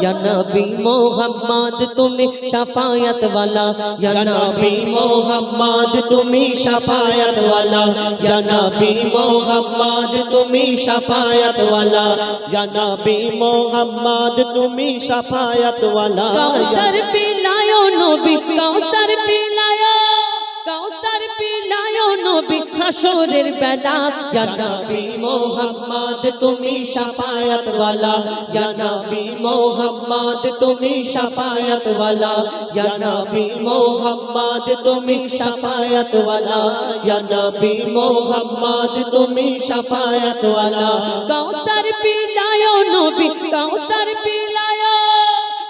یا نبی محمد تمہیں شفاعت والا یا نبی محمد تمہیں شفاعت والا یا نبی محمد تمہیں شفاعت والا یا نبی محمد تمہیں شفاعت والا کوثر پلاؤ نبی کوثر নবী, হাসরের বেলা। ইয়া নবী মোহাম্মদ, তুমি শাফায়াত ওয়ালা ইয়া নবী মোহাম্মদ, তুমি শাফায়াত ওয়ালা ইয়া নবী মোহাম্মদ, তুমি শাফায়াত ওয়ালা ইয়া মোহাম্মদ, তুমি শাফায়াত ওয়ালা কাউসার পিলায় নবী কাউসার পিলায়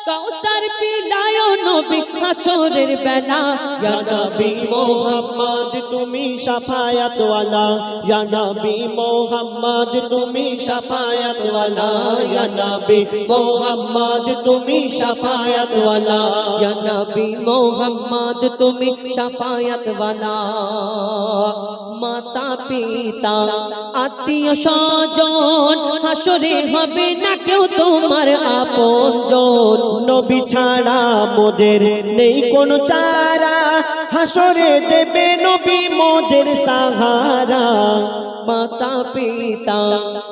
কৌশার পিলায় নবী হাসরের বেলা। ইয়া নবী মোহাম্মদ, তুমি শাফায়াত ওয়ালা ইয়া নবী মোহাম্মদ, তুমি শাফায়াত ওয়ালা ইয়া নবী মোহাম্মদ, তুমি শাফায়াত ওয়ালা ইয়া নবী মোহাম্মদ, তুমি শাফায়াত ওয়ালা মাতা পিতা, আত্মীয় স্বজন, হাসরে হবে না কেউ তোমার আপন নবী ছাড়া মোদের নেই কোনো চারা। হাসরে দেবে নবী মোদের সাহারা। মাতা, পিতা,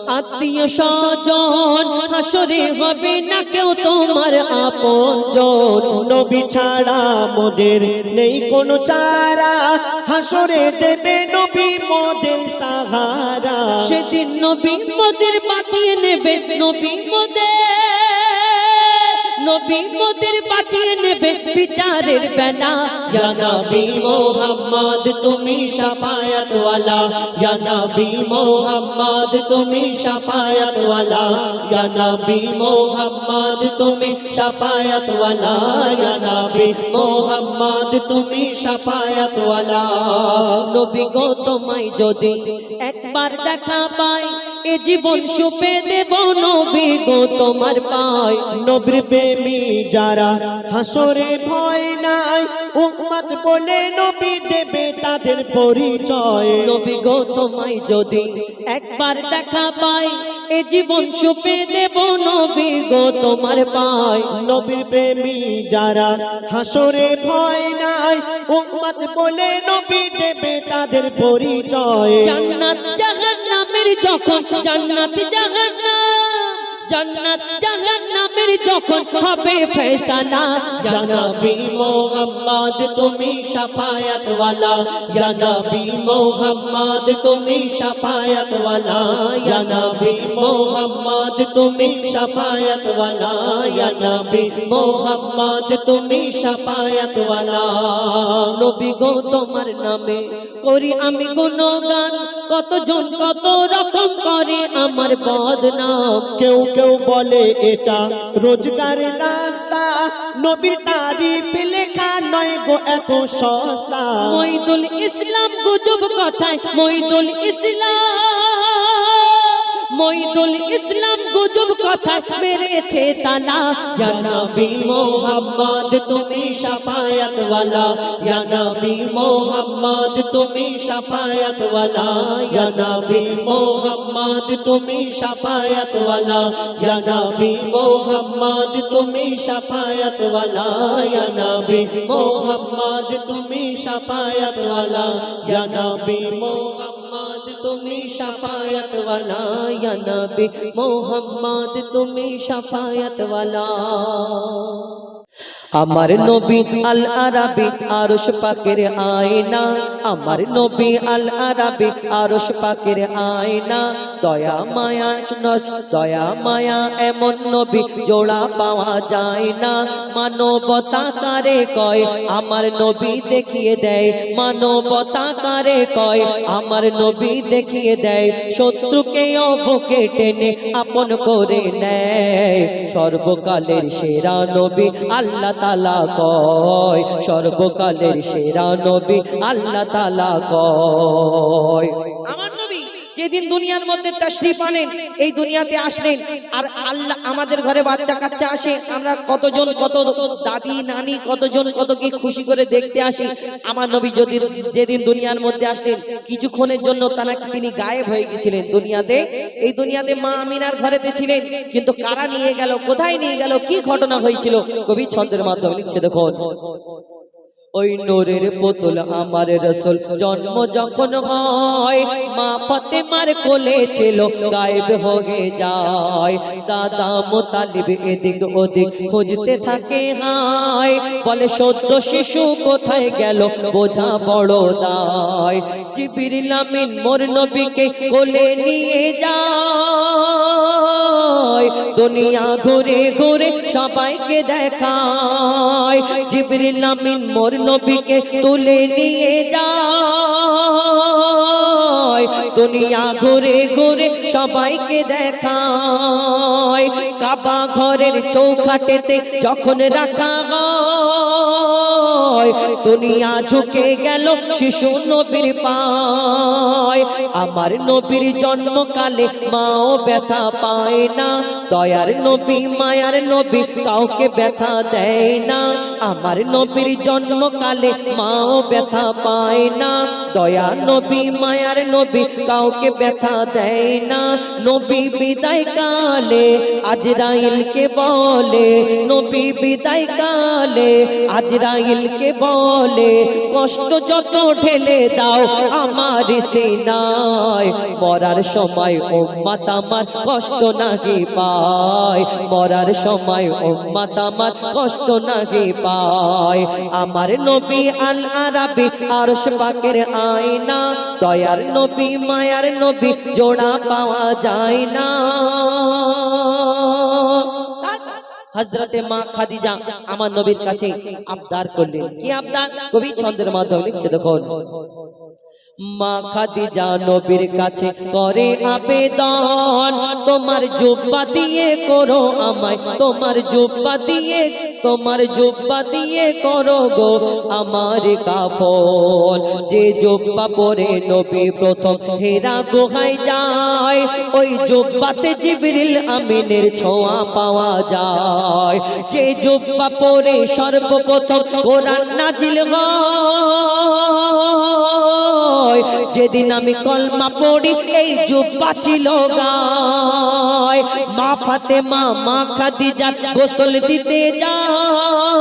আত্মীয়, স্বজন, হাসরে হবে না কেউ তোমার আপন জন। নবী ছাড়া মোদের নেই কোনো চারা। হাসরে দেবে নবী মোদের সাহারা। সেদিন নবী মোদের বাঁচিয়ে নেবে, নবী মোদের নবী মোদের বাঁচিয়ে নেবে বিচারের বেলা। ইয়া নবী মোহাম্মদ, তুমি শাফায়াত ওয়ালা ইয়া নবী মোহাম্মদ, তুমি শাফায়াত ওয়ালা ইয়া নবী মোহাম্মদ, তুমি শাফায়াত ওয়ালা ইয়া নবী মোহাম্মদ, তুমি শাফায়াত ওয়ালা নবী গো, তোমায় যদি একবার দেখা পাই এ জীবন সুপে দেব নবী গো তোমার পায়। নবীর প্রেমী যারা হাসরে ভয় নাই উম্মত বলে নবী দেবে তাদের পরিচয়। নবী গো তোমায় যদি একবার দেখা পাই এ জীবন সুপে দেব নবী গো তোমার পায়। নবীর প্রেমী যারা হাসরে ভয় নাই উম্মত বলে নবী দেবে তাদের পরিচয়। জান্নাত জাহান্নামের যখন জান্নাত জাহান্নাম জান্নাত জাহান্নামের যখন হবে ফয়সালা ইয়া মোহাম্মদ, তুমি শাফায়াত ওয়ালা ইয়া মোহাম্মদ, তুমি শাফায়াত ওয়ালা ইয়া মোহাম্মদ, তুমি শাফায়াত ওয়ালা ইয়া মোহাম্মদ, তুমি শাফায়াত ওয়ালা নবী গো, তোমার নামে করি আমি গুণগান। কতজন কত রকম করে আমার বদনাম। কেউ কেউ বলে এটা রোজগার রাস্তা নবীর তারিফ লেখা নয় গো এত সস্তা। মইদুল ইসলাম গুজব কথায়, মইদুল ইসলাম। মইদুল ইসলাম গুজব কথা মেরেছে তালা। ইয়া নবী মোহাম্মদ, তুমি শাফায়াত ওয়ালা ইয়া নবী মোহাম্মদ, তুমি শাফায়াত ওয়ালা ইয়া নবী মোহাম্মদ, তুমি শাফায়াত ওয়ালা ইয়া নবী মোহাম্মদ, তুমি শাফায়াত ওয়ালা ইয়া নবী মোহাম্মদ, তুমি শাফায়াত ওয়ালা ইয়া নবী মোহাম্মদ তুমি শাফায়াত ওয়ালা ইয়া নবী মোহাম্মদ তুমি ওয়ালা আমার নবী আল আরাবি আরশ পাকের আয়না। আমার নবী আল আরাবি আরশ পাকের আয়না। দয়া মায়া দয়া মায়া এমন নবী জোড়া পাওয়া যায় না। মানবতা কারে কয়? আমার নবী দেখিয়ে দেয়। মানবতা কারে কয়? আমার নবী দেখিয়ে দেয়। শত্রুকে বুকে টেনে আপন করে নেয়। সর্বকালের সেরা নবী আল্লাহ তালা কয় সর্বকালের সেরা নবী আল্লাহ তালা কয়। যেদিন দুনিয়ার মধ্যে তশরিফ আনেন, এই দুনিয়াতে আসলেন। আর আল্লাহ আমাদের ঘরে বাচ্চা কাচ্চা আসে, আমরা কতজন, কত দাদি, নানি, কতজন কত কি খুশি করে দেখতে আসি। আমার নবী যদি যেদিন দুনিয়ার মধ্যে আসলেন, কিছুক্ষণের জন্য তারা তিনি গায়েব হয়ে গেছিলেন দুনিয়াতে। এই দুনিয়াতে মা আমিনার ঘরেতে ছিলেন, কিন্তু কারা নিয়ে গেল, কোথায় নিয়ে গেল, কি ঘটনা হয়েছিল? কবি ছন্দের মাধ্যমে লিখছে দেখো ওই নোরের পুতুল আমার রসুল। জন্ম যখন হয়, মা ফাতেমার কোলে ছিল, গায়েব হয়ে যায়। দাদা মোতালিব এদিক ওদিক খুঁজতে থাকে, হায়। বলে, সদ্য শিশু কোথায় গেল? বোঝা বড় দায়। জিবির লামিন মোর নবীকে কোলে নিয়ে যায়। দুনিয়া ঘুরে ঘুরে সবাইকে দেখায়। জিবরিল আমিন মোর নবীকে তুলে নিয়ে যায়। দুনিয়া ঘুরে ঘুরে সবাইকে দেখায়। কাবা ঘরের চৌখাটেতে যখন রাখা হয় দুনিয়া ঝুঁকে গেল শিশু নবীর পায়। আমার নবীর জন্মকালে মাও ব্যথা পায় না। দয়ার নবী, মায়ার নবী কাউকে ব্যথা দেয় না। আমার নবীর জন্মকালে মাও ব্যথা পায় না। নবী, মায়ার নবী কাউকে ব্যথা দেয় না। নবী বিদায় কালে আজরাইলকে বলে, নবী বিদায় কালে আজরাইলকে বলে, কষ্ট যত ঢেলে দাও আমার সিনায়। মরার সময় উম্মাত আমার কষ্ট নাহি পায়। মরার সময় উম্মাত আমার কষ্ট নাহি পায়। আমার নবী আল আরাবি আরশ পাকের আয়না, দয়ার নবী, মায়ার নবী, জোড়া পাওয়া যায় না। হজরতে মা খাদিজা আমার নবীর কাছে আবদার করলেন। কি আবদার? কবি ছন্দের মাধ্যমে লিখছে, দেখুন। মা খাদিজা নবীর কাছে করে আবেদন, তোমার জুব্বা দিয়ে করো আমায়, তোমার জুব্বা দিয়ে তোমার জুব্বা দিয়ে করো গো আমার কাফন। যে জুব্বা পরে নবী প্রথম হেরা গুহায় যায়, ওই জুব্বাতে জিবরিল আমিনের ছোঁয়া পাওয়া যায়। যে জুব্বা পরে সর্বপ্রথম কোরআন নাজিল হয় যেদিন আমি কলমা পড়ি, এই জুব্বা ছিল গায়। মা ফাতেমা, মা খাদিজা গোসল দিতে যায়।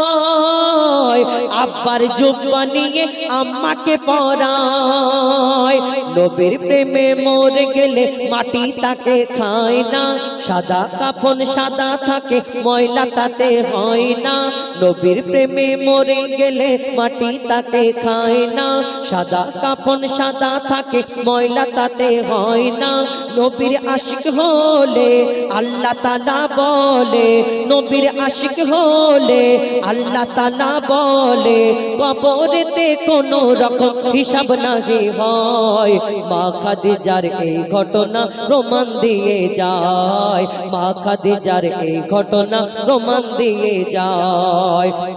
আব্বার জুব্বা নিয়ে আম্মাকে পরায় নবীর প্রেমে মরে গেলে মাটি তাকে খায় না। সাদা কাফন সাদা থাকে, ময়লা তাতে হয় না। নবীর প্রেমে মরে গেলে মাটি তাতে খায় না। সাদা কাফন সাদা থাকে, ময়লা তাতে হয় না। নবীর আশিক হলে আল্লাহ তালা বলে, নবীর আশিক হলে আল্লাহ তালা বলে, কবরেতে কোনো রকম হিসাব নাহি হয়। মা খাদিজার এই ঘটনা প্রমাণ দিয়ে যায়। মা খাদিজার এই ঘটনা প্রমাণ দিয়ে যায়।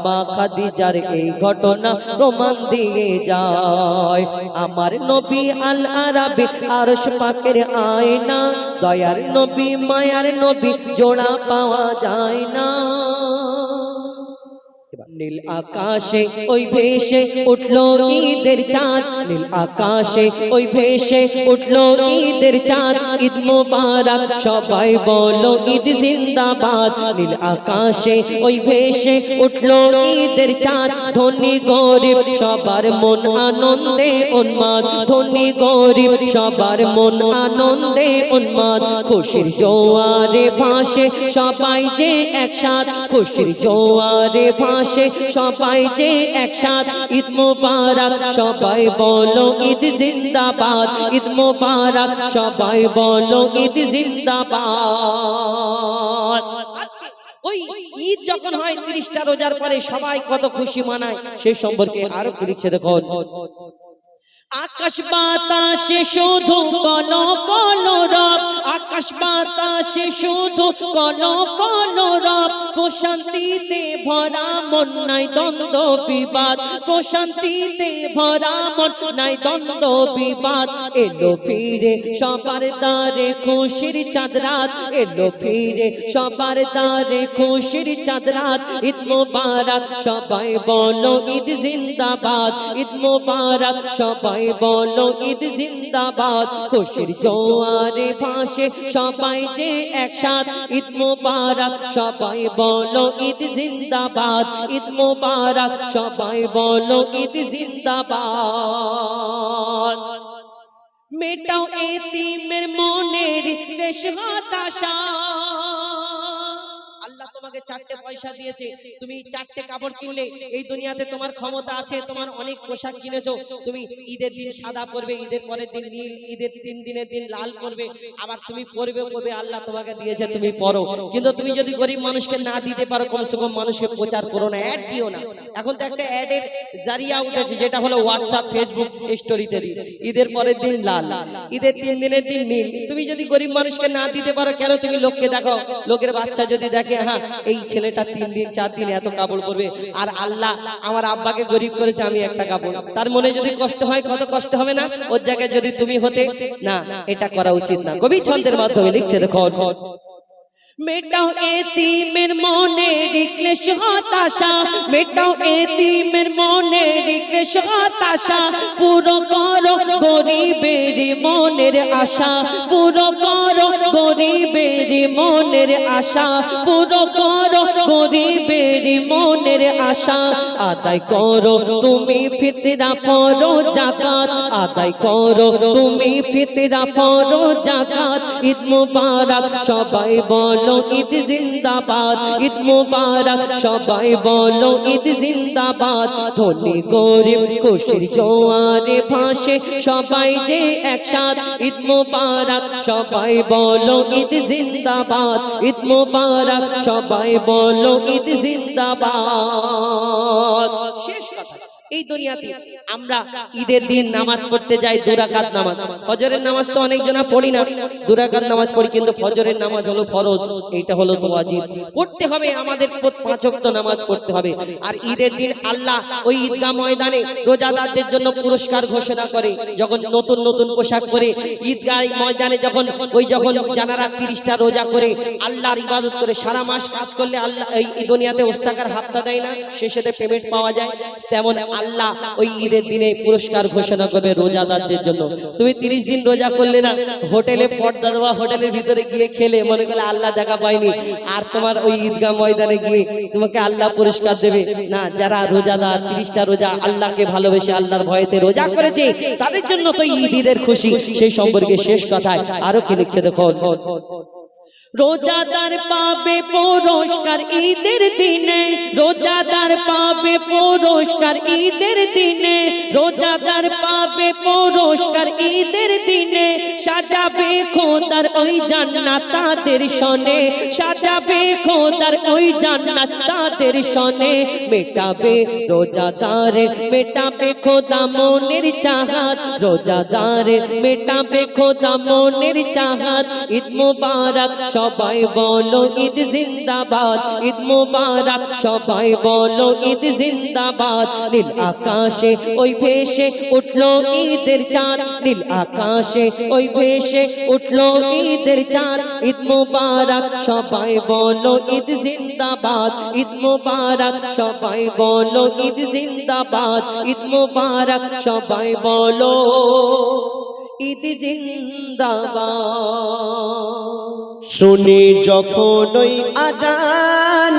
মা খাদিজার এই ঘটনা প্রমাণ দিয়ে যায়। আমার নবী আল আরাবি আরশ পাকের আয়না, দয়ার নবী, মায়ার নবী, জোড়া পাওয়া যায় না। নীল আকাশে ওই ভেসে উঠল ঈদের চাঁদ। নীল আকাশে ওই ভেসে উঠল ঈদের চাঁদ। ঈদ মোবারক, সবাই বলো ঈদ জিন্দাবাদ। নীল আকাশে ওই ভেসে উঠল ঈদের চাঁদ। ধনী গরিব, সবার মন আনন্দে উন্মাদ। ধনী গরিব, সবার মন আনন্দে উন্মাদ। খুশির জোয়ারে ভাসে সবাই যে একসাথ। খুশির জোয়ারে ভাসে সবাই যে একসাথ। ঈদ মোবারক সবাই বলো ঈদ জিন্দাবাদ। ঈদ মোবারক সবাই বলো ঈদ জিন্দাবাদ। ওই ঈদ যখন হয়, তিরিশটা রোজার পরে সবাই কত খুশি মানায়, সেই সম্পর্কে আরও লিখছে দেখুন আকাশ বাতাসে শুধু কন কন রব, আকাশ বাতাসে শুধু কন কন রব। প্রশান্তিতে ভরা মন নাই দ্বন্দ্ব, বিবাদ। প্রশান্তিতে ভরা মন নাই দ্বন্দ্ব, বিবাদ। এলো ফিরে সবার দ্বারে খুশির চাঁদরাত এলো ফিরে সবার দ্বারে খুশির চাঁদরাত ঈদ মোবারক, সবাই বলো ঈদ জিন্দাবাদ। ঈদ মোবারক, সবাই বলো ঈদ জিন্দাবাদ। খুশির জোয়ারে ভাসে সবাই যে একসাথ, ঈদ মোবারক। সবাই বলো ঈদ জিন্দাবাদ, ঈদ মোবারক। সবাই বলো ঈদ জিন্দাবাদ। মেটাও এতিমের মনের রেশ হতাশা। তোমাকে চারটে পয়সা দিয়েছে। তুমি চারটে কাপড় কিনলে এই দুনিয়াতে তোমার ক্ষমতা আছে, তোমার অনেক পোশাক কিনেছো। তুমি ঈদের দিন সাদা পরবে, ঈদের পরের দিন নীল, ঈদের তিন দিনের দিন লাল পরবে। আবার তুমি পরবে পরবে, আল্লাহ তোমাকে দিয়েছে, তুমি পরো। কিন্তু তুমি যদি গরিব মানুষকে না দিতে পারো, কমসে কম মানুষকে প্রচার করো না, অ্যাড দিও না। এখন তো একটা অ্যাডের জারিয়া উঠেছে, যেটা হলো হোয়াটসঅ্যাপ ফেসবুক স্টোরিতে দিই ঈদের পরের দিন লাল, ঈদের তিন দিনের দিন নীল। তুমি যদি গরিব মানুষকে না দিতে পারো, কেন তুমি লোককে দেখো? লোকের বাচ্চা যদি দেখে হ্যাঁ এই ছেলেটা তিন দিন, চার দিন এত কাপড় পরবে। আর আল্লাহ আমার আব্বাকে গরিব করেছে, আমি একটা কাপড়। তার মনে যদি কষ্ট হয়, কত কষ্ট হবে না? ওর জায়গায় যদি তুমি হতে, না, এটা করা উচিত না। কবি ছন্দের মাধ্যমে লিখছে দেখো মেটাও এতিমের মনে ক্লেশ হতাশা মেটাও এতিমের মনে ক্লেশ হতাশা, পুরো করো গরিবের মনের আশা, পুরো করো গরিবের মনের আশা, পুরো করো গরিবের মনের আশা, আদায় করো তুমি ফিতরা পড়ো জাকাত আদায় করো তুমি ফিতরা পড়ো জাকাত ঈদ মুবারক সবাই বলো ঈদ জিন্দাবাদ, ঈদ মুবারক, সবাই বলো ঈদ জিন্দাবাদ। ধনী, গরিব, খুশির জোয়ারে ভাসে সবাই যে একসাথ, ঈদ মুবারক, সবাই বলো ঈদ জিন্দাবাদ, ঈদ মুবারক, সবাই বলো ঈদ জিন্দাবাদ। শেষ কথা, এই দুনিয়াতে আমরা ঈদের দিন নামাজ পড়তে যাই, দুরাকাত নামাজ। ফজরের নামাজ তো অনেক জনা পড়ি না। দুরাকাত নামাজ পড়ি, কিন্তু ফজরের নামাজ হলো ফরজ। এইটা হলো তো ওয়াজিব। পড়তে হবে আমাদের প্রত- পাঁচ ওয়াক্ত নামাজ পড়তে হবে। আর ঈদের দিন আল্লাহ ওই ঈদগাহ ময়দানে রোজাদারদের জন্য পুরস্কার ঘোষণা করে, যখন নতুন নতুন পোশাক পরে ঈদগাহ ময়দানে যখন, ওই যখন জানারা তিরিশটা রোজা করে, আল্লাহর ইবাদত করে, সারা মাস কাজ করলে আল্লাহ এই দুনিয়াতে ওস্তাকার হাপ্তা দেয় না, শেষেতে পেমেন্ট পাওয়া যায়। তেমন আল্লাহ ওই ঈদের দিনে পুরস্কার ঘোষণা করবে রোজাদারদের জন্য। তুমি তিরিশ দিন রোজা করলে না, হোটেলে পর্দা দেওয়া, হোটেলের ভিতরে গিয়ে খেলে, মনে করলে আল্লাহ দেখা পায়নি। আর তোমার ওই ঈদগাহ ময়দানে গিয়ে তোমাকে আল্লাহ পুরস্কার দেবে। না, যারা রোজাদার, তিরিশটা রোজা আল্লাহকে ভালোবেসে, আল্লাহর ভয়েতে রোজা করেছে, তাদের জন্য তো ঈদ ঈদের খুশি। সেই সম্পর্কে শেষ কথায় আরও কি লিখছে দেখো রোজাদার পাবে পুরস্কার ঈদের দিনে, রোজাদার পাবে পুরস্কার ঈদের দিনে, রোজাদার পাবে পুরস্কার ঈদের দিনে, সাজাবে খোদার ওই জান্নাত তাদের শোনে সাজাবে খোদার ওই জান্নাত তাদের শোনে মেটাবে রোজাদার, মেটাবে খোদা মনের চাহাত, রোজাদার, মেটাবে খোদা মনের চাহাত, ঈদ মুবারক সবাই বলো ঈদ জিন্দাবাদ, ঈদ মুবারক। সবাই বলো ঈদ জিন্দাবাদ। নীল আকাশে ওই ভেসে উঠল ঈদের চাঁদ। নীল আকাশে ওই ভেসে উঠল ঈদের চাঁদ। ঈদ মুবারক, সবাই বলো ঈদ জিন্দাবাদ। ঈদ মুবারক, সবাই বলো ঈদ জিন্দাবাদ। ঈদ মুবারক, সবাই বলো। ঈদ শুনি যখন ওই আজান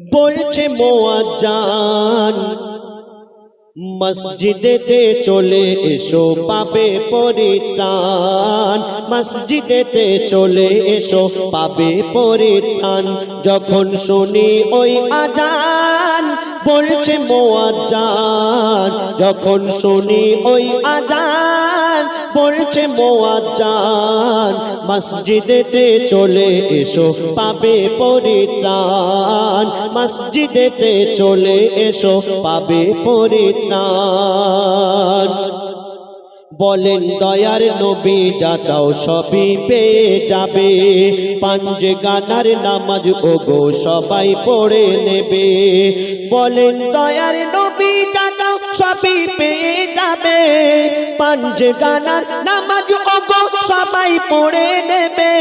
বলছে মোয়াজান মসজিদেতে চলে এসো পাবে পরিত্রাণ। মসজিদেতে চলে এসো পাবে পরিত্রাণ। যখন শুনি ওই আজান বলছে মোয়াজান যখন শুনি ওই আজান বলছে মোয়াজ্জান। মসজিদেতে চলে এসো, পাবে পরিত্রাণ। মসজিদেতে চলে এসো, পাবে পরিত্রাণ। বলেন, দয়ার নবী যা চাও সবই পেয়ে যাবে। পাঞ্জে গানার নামাজ ওগো সবাই পড়ে নেবে। বলেন, দয়ার নবী সবই পেয়ে যাবে। পাঞ্জ গানার নামাজ ওগো সবাই পড়ে নেবে।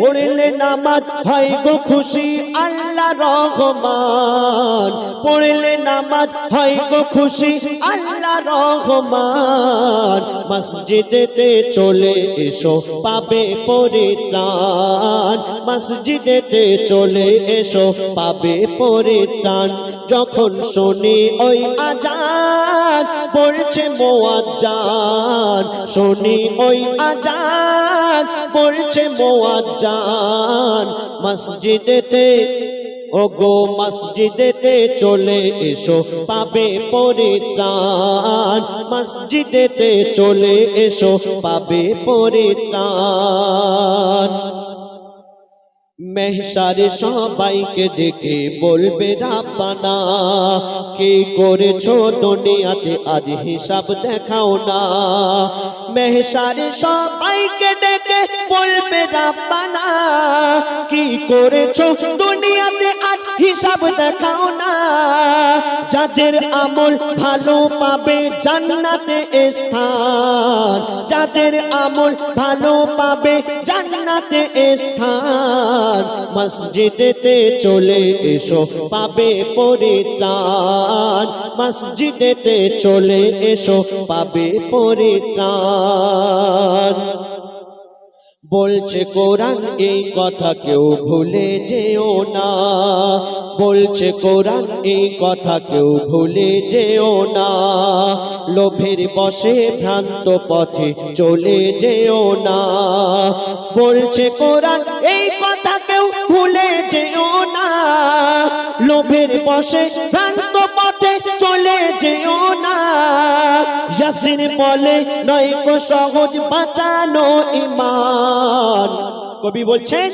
পড়লে নামাজ হয় গো খুশি, আল্লাহ রহমান। পড়লে নামাজ হয় গো খুশি, আল্লাহ রহমান। মসজিদেতে চলে এসো, পাবে পরিত্রাণ। মসজিদেতে চলে এসো, পাবে পরিত্রাণ। যখন শুনি ওই আজান বলছে মোয়াজ্জান। শুনি ওই আজান বলছে মোয়াজ্জান। মসজিদেতে ও গো মসজিদেতে চলে এসো, পাবে পরিত্রাণ। মসজিদেতে চলে এসো, পাবে পরিত্রাণ। মেহসারে সবাইকে ডেকে বলবে রাপানা কে করেছ দুনিয়াতে? আজ হিসাব দেখাও না। মেহসারে সবাইকে ডেকে বলবে রাপানা কি করেছ দুনিয়া হিসাব দেখাও না। যাদের আমল ভালো পাবে জান্নাতে স্থান। যাদের আমল ভালো পাবে জান্নাতে স্থান। মসজিদেতে চলে এসো, পাবে পরিত্রাণ। মসজিদেতে চলে এসো, পাবে পরিত্রাণ। বলছে, কোরআন এই কথা কেউ ভুলে যেও না। বলছে, কোরআন এই কথা কেউ ভুলে যেও না। লোভের বসে ভ্রান্ত পথে চলে যেও না। বলছে, কোরআন এই বসে, ভ্রান্ত পথে চলে যেও না। ইয়াসিন বলে, নয় কো সহজ বাঁচানো ইমান। কবি বলছেন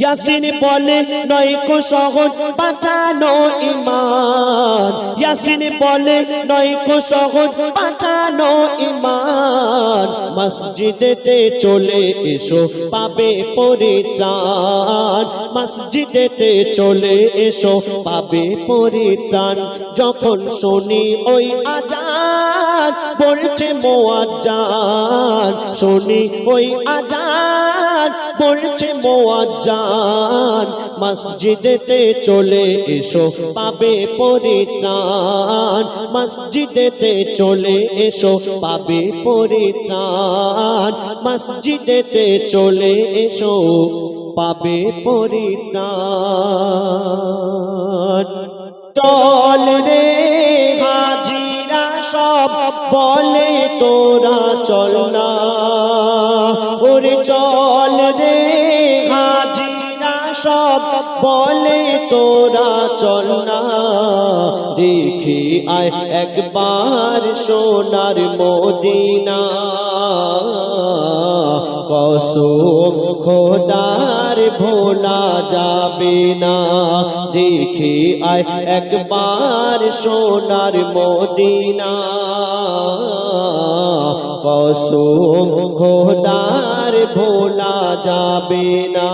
ইয়াসিন বলে, নয় সহজ বাঁচানো ইমান ইয়াসিন বলে, নয় সহজ বাঁচানো ইমান মসজিদেতে চলে এসো, পাবে পরিত্রাণ। মসজিদেতে চলে এসো, পাবে পরিত্রাণ। যখন শুনি ওই আজান, বলছে মোয়াজ্জান, শুনি ওই আজান। বলছে মোয়াজ্জান। মসজিদেতে চলে এসো, পাবে পরিত্রাণ। মসজিদেতে চলে এসো, পাবে পরিত্রাণ। মসজিদেতে চলে এসো, পাবে পরিত্রাণ। চল রে হাজিরা সব বলে তোরা আয় একবার সোনার মদিনা, কসম খোদার ভোলা যাবে না। দেখি আয় একবার সোনার মদিনা, কসম খোদার ভোলা যাবে না।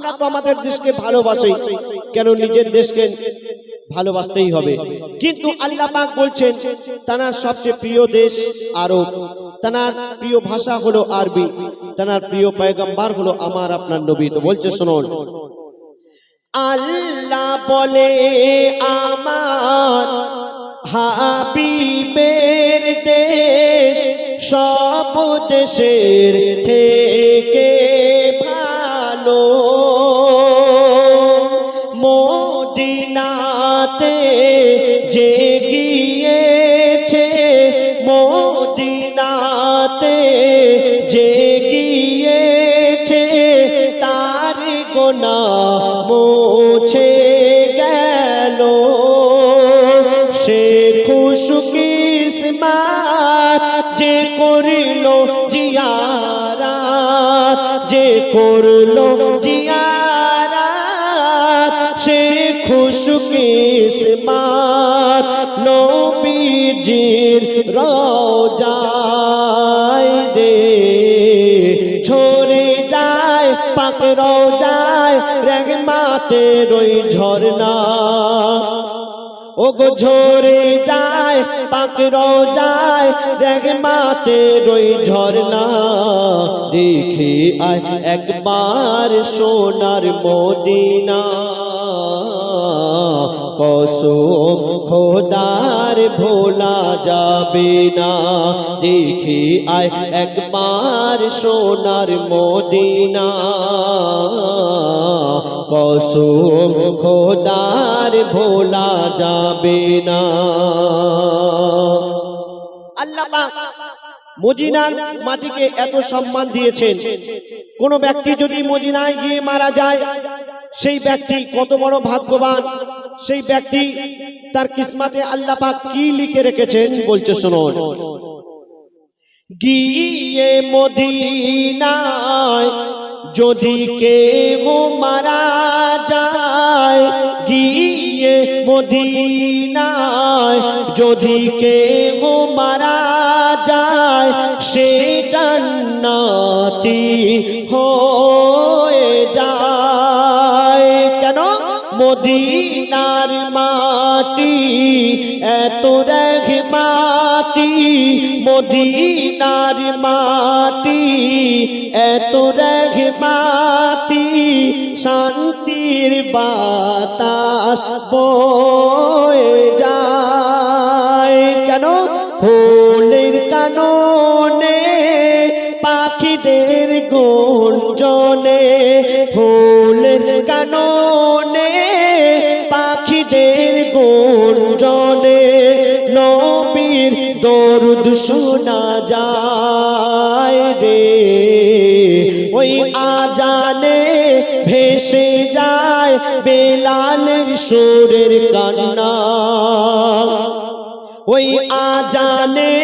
আমরা তো আমাদের দেশকে ভালোবাসি, কেন নিজের দেশকে ভালোবাসতেই হবে। কিন্তু আল্লাহ পাক বলছেন তানার সবচেয়ে প্রিয় দেশ আরব। তানার প্রিয় ভাষা হলো আরবি। তানার প্রিয় পয়গম্বর হলো আমার, আপনার নবী। তো বলছে, শুনুন। আল্লাহ বলে, আমার হাবিবের দেশ সব দেশের থেকে মদিনাতে যে গিয়েছে রোজায় রে। ঝরে যায়, পাক রোজায়, রেগমাতে রই ঝরনা ও গো ঝরে যায়, পাক রোজায়, রেগমাতে রই ঝরনা দেখে আয় একবার সোনার মদিনা। কসম, খোদার ভোলা যাবে না। দেখি আয় একবার সোনার মদিনা। কসম, খোদার ভোলা যাবে না। আল্লাহ মদিনার মাটিকে এত সম্মান দিয়েছেন। কোন ব্যক্তি যদি মদিনায় গিয়ে মারা যায় সেই ব্যক্তি কত বড় ভাগ্যবান, সেই ব্যক্তি তার কিসমাতে আল্লাহ পাক কি লিখে রেখেছেন বলছে শুনুন। গিয়ে মদিনায় যদি কেহ মারা যায়, গিয়ে মদিনায় যদি কেহ মারা যায়, সে জান্নাতি হয়ে মদিনার মাটি এত মাটি শান্তির বাতাস বয়ে যায়। কেন? ফুলের কাননে পাখিদের গুঞ্জনে শোনা যায় রে। ওই আজানে ভেসে যায় বেলালের সুরের কান্না। ওই আজানে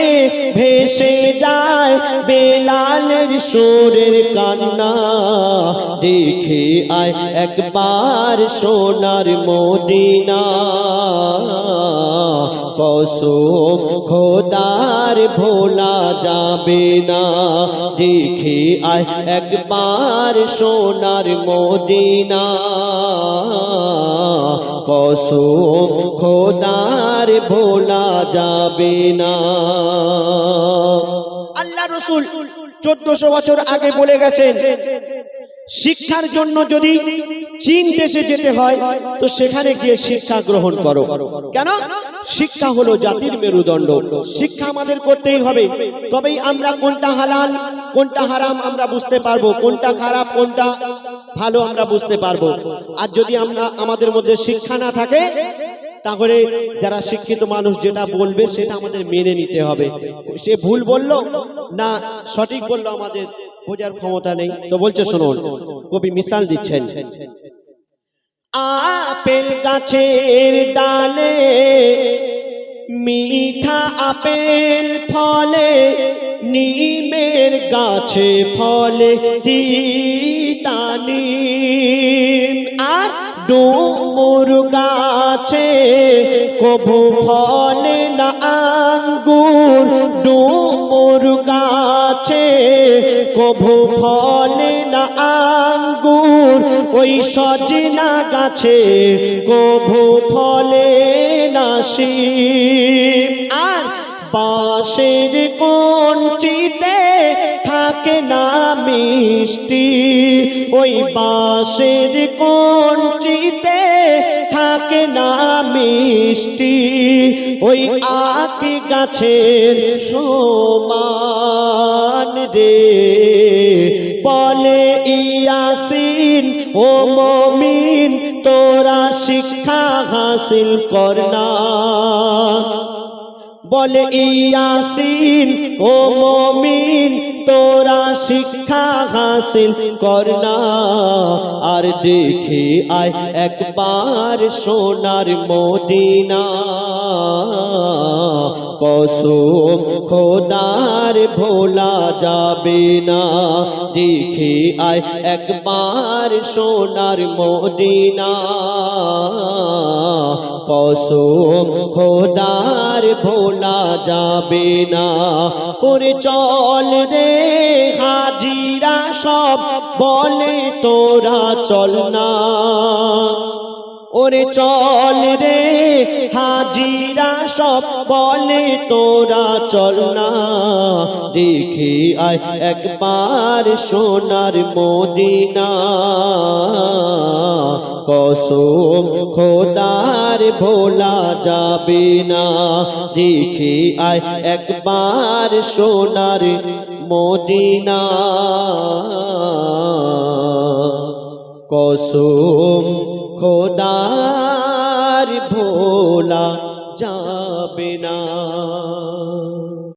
ভেসে যায় বেলালের সুরের কান্না। দেখে আয় একবার সোনার মদিনা। কসম খোদার ভোলা যাবে না। দেখে আয় একবার সোনার মদিনা। কসম খোদার ভোলা যাবে না। আল্লাহ রসুল চোদ্দশো বছর আগে বলে গেছেন শিক্ষার জন্য যদি চীন দেশে যেতে হয়, তো সেখানে গিয়ে শিক্ষা গ্রহণ করো। কেন? শিক্ষা হলো জাতির মেরুদণ্ড। শিক্ষা আমাদের করতেই হবে। তবেই আমরা কোনটা হালাল, কোনটা হারাম আমরা বুঝতে পারব, কোনটা খারাপ, কোনটা ভালো আমরা বুঝতে পারব। আর যদি আমরা আমাদের মধ্যে শিক্ষা না থাকে, তাহলে যারা শিক্ষিত মানুষ যেটা বলবে সেটা আমাদের মেনে নিতে হবে। সে ভুল বলল? না, সঠিক বলল আমাদের বোঝার ক্ষমতা নেই। তো বলছে, শুনুন, কবি মিসাল দিচ্ছেন। আপেল গাছের ডালে মিঠা আপেল ফলে, নিমের গাছে ফলে তিতানি। আর ডুমুর গাছে কভু ফলে না আঙ্গুর, ডুমুর গাছে কভু ফলে না আঙ্গুর, ওই সজনা গাছে কভু ফলে না শিম। আর বাঁশের কঞ্চিতে থাকে না মিষ্টি, ওই বাঁশের কঞ্চিতে থাকে না মিষ্টি ওই আখ গাছের সমান রে। বলে ইয়াসিন, ও মমিন, তোরা শিক্ষা হাসিল করনা বলে ইয়াসিন, ও মমিন তোরা শিক্ষা হাসিল কর না। আর দেখে আয় একবার সোনার মদিনা। কসম খোদার ভোলা যাবে না। দেখে আয় একবার সোনার মদিনা। কসম খোদার ভোলা যাবে না। ওরে চল রে হাজিরা সব বলে, তোরা চল না। ওরে চল রে। হাজিরা সব বলে তোরা চল না। দেখি আয় একবার সোনার মদিনা। কসম খোদার ভোলা যাবে না। দেখি আয় একবার সোনার মদিনা। কসম খোদার ভোলা